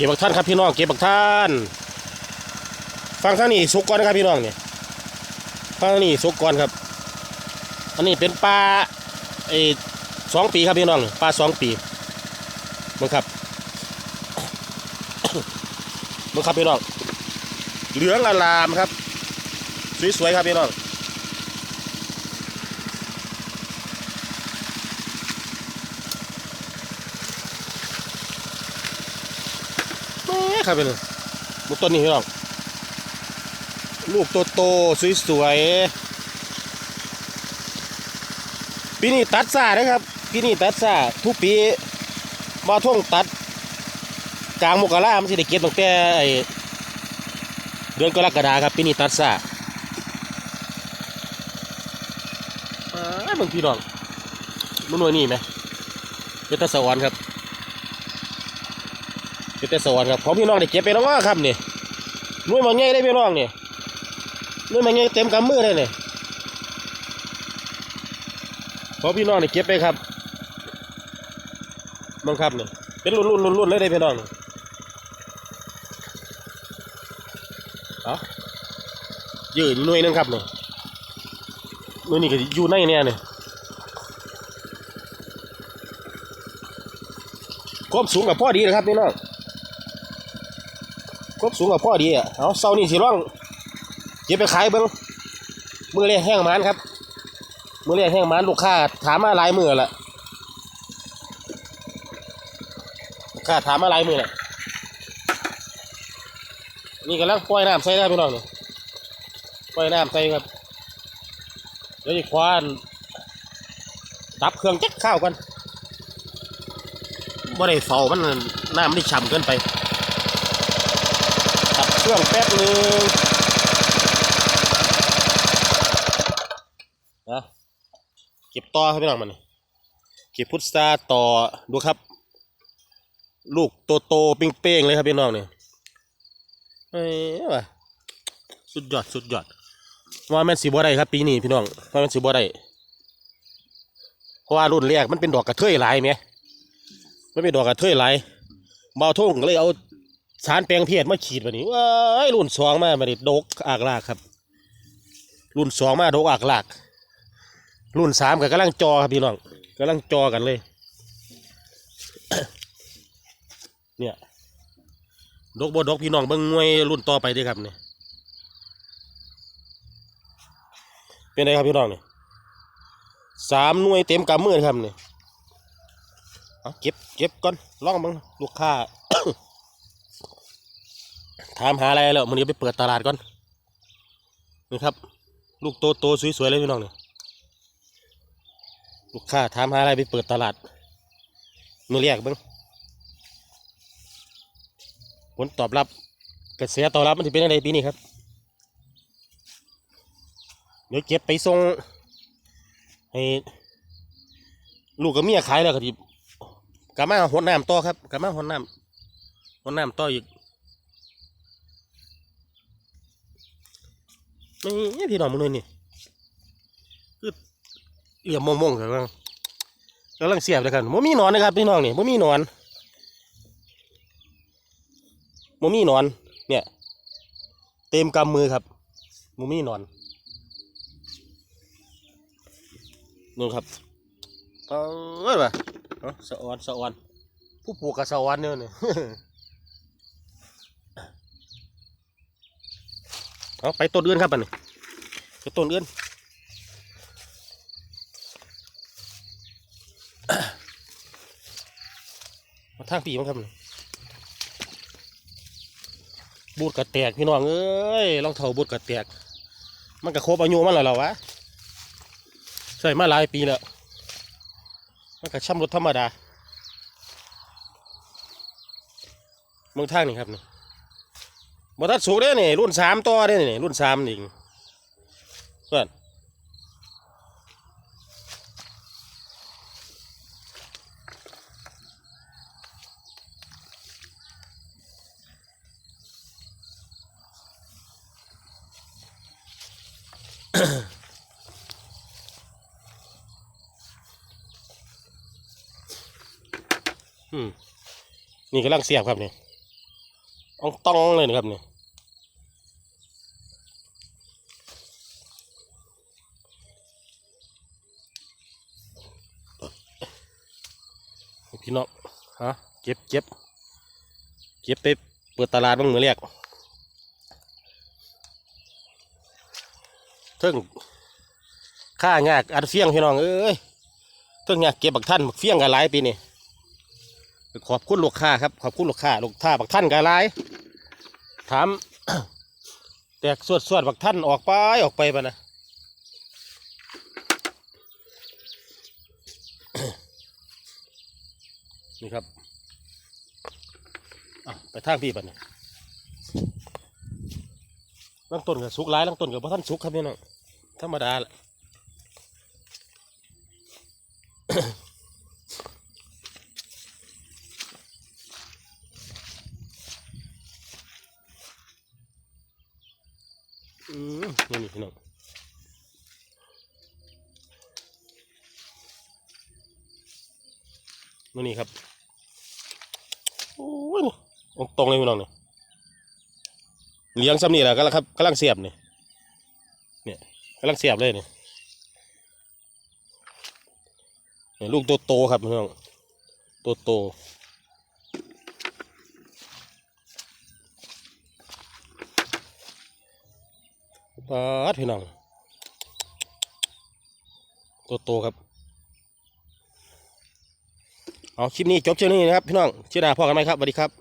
ก็บบักท่านครับพี่น้องเก็บบักท่านฟังทางนี้สุกก่อนนะครับพี่น้องเนี่ยฟังทางนี้สุกก่อนครับอันนี้เป็นปลาไอ้สองปีครับพี่น้องปลาสองปีมึงครับมึงครับพี่น้องเหลืองอลามครับ สวยๆครับพี่น้อง ครับพี่น้องมุกต้นนี้พี่น้องลูกโตๆสวยๆปีนี้ตัดซานะครับปีนี้ตัดซาทุกปีมาท่วงตัดกลางมกรามันสิได้เก็บตั้งแต่เดือนกรกฎาครับปีนี้ตัดซ่าอ้าบางพี่น้องมันหน่วยนี่ไหมเป็นตะสวรรค์ครับ เป็นตะสวรรค์ครับของพี่น้องได้เก็บไปแล้วว่าครับนี่หน่วยมาง่ายได้พี่น้องนี่หน่วยมาง่ายเต็มกำมือเลยนี่ของพี่น้องได้เก็บไปครับบังครับนี่เป็นรุ่นรุ่นรุ่นรุ่นเลยได้พี่น้องนี่เอายืนหน่วยหนึงครับเนี่ยหน่วยนี้ก็อยู่ในเนี่ยเนี่ยความสูงกับพ่อดีนะครับพี่น้อง ความสูงกับพ่อดีอะเอาเสานี่สิร่องเก็บไปขายเบิ้งมือเรียกแห้งมันครับ มือเรียกแห้งมันลูกค้าถามมาหลายมือละลูกค้าถามมาหลายมือละนี่กำลังปล่อยน้ำใส่ได้พี่น้องนี่ปล่อยน้ำใส่ครับเดี๋ยวจะควานดับเครื่องจักข้าวกันบ่ได้เฝ้ามันน้ำมันได้ฉ่ำเกินไป รื่องแป๊บหนึงนะเก็บต่อครับพี่น้องมันเก็บพุทราต่อดูครับ ลูกโตๆเป้งๆเลยครับพี่น้องเนี่เอ้ยว่ะสุดยอดสุดยอดว่าแม่นสีบัวได้ครับปีนี้พี่น้องว่าแม่นสีบัวได้เพราะว่ารุ่นแรกมันเป็นดอกกระเทยหลายไหมมันเป็นดอกกระเทยหลายเบาทุ่งเลยเอา สารแปลงเพศมาฉีดแบบนี้ว้ายรุ่นสองมาบัดนี้ดกอากลากครับ รุ่นสองมาดกอากลาก รุ่นสามก็กำลังจอครับพี่น้องกำลังจอกันเลย เนี่ยดกบดกพี่น้องเบิ่งงวยรุ่นต่อไปด้วยครับเนี่ยเป็นไงครับพี่น้องเนี่ยสามหน่วยเต็มกำมือครับนี่เอาเก็บเก็บก่อนลองบังลูกค้า ถามหาอะไรแล้วมันนี้ไปเปิดตลาดก่อนนี่ครับ ลูกโตโตๆสวยๆเลยพี่น้องเนี่ยลูกค้าถามหาอะไรไปเปิดตลาดมือเรียกเบิ่งผลตอบรับกระแสตอบรับมันจะเป็นยังไงปีนี้ครับ เดี๋ยวเก็บไปส่งให้ลูกกับเมียขายแล้วก็ทีกลับมาหดน้ำต่อครับกลับมาหดน้ำหดน้ำต่ออีก นี่พี่น้องมึงเลยนี่คือเหลี่ยมมงๆกำลังกำลังเสียบเลยครับม่มีหนอนนะครับพี่น้องนี่ม่มีหนอนมมี่นอน เนี่ย เต็มกำมือครับมมี่นอนนู่นครับเอ้ยว่ะเอาสะออนสะออนผู้ปลูกกับสะออนเนี่ยนี่ เอาไปต้นเอื้อนครับอันนี้ไปต้นเอื้อนมาทางปีมั้งครับนี่บูดกระแตกพี่น้องเอ้ยรองเท้าบูดกระแตก มันก็คบอายุมันแล้วเหรอวะใส่มาหลายปีแล้วมันก็ช่ำรถธรรมดาเมืองทางนี่ครับนี่ บทัดสูงเด้นี่รุ่นสามต่อเด้นี่รุ่นสามนี่เพื่อนนี่กำลังเสียบครับนี่อองต้องเลยนะครับเนี่ พี่น้องฮะเก็บเก็บเก็บไปเปิดตลาดบ้างมือเรียกเทิงค่ายากอัดเฟียงพี่น้องเอ้ยเทิงยากเก็บบักท่านบักเฟียงกันหลายปีนี่ขอบคุณลูกค้าครับขอบคุณลูกค้าลูกค้าบักท่านกันหลายถามแตกสวดสวดบักท่านออกไปออกไปปะนะ นี่ครับอะไปทางพี่บัดนี่ลังต้นกับสุกไลายลังต้นกับพระท่านสุกครับพี่น้องธรรมดาแหละ อืมนี่นี่พี่น้อง นี่นี่ครับโอ้ยตรงๆเลยพี่น้องเนี่ยเลี้ยงซ้ำนี่แหละกำลังครับกำลังเสียบนี่เนี่ยกำลังเสียบเลยนี่เนี่ยลูกโตๆครับพี่น้องโตๆปาดพี่น้องโตๆครับ เอาคลิปนี้จบเช่นนี้นะครับพี่น้องเชื่อนาพ่อกันไหมครับสวัสดีครับ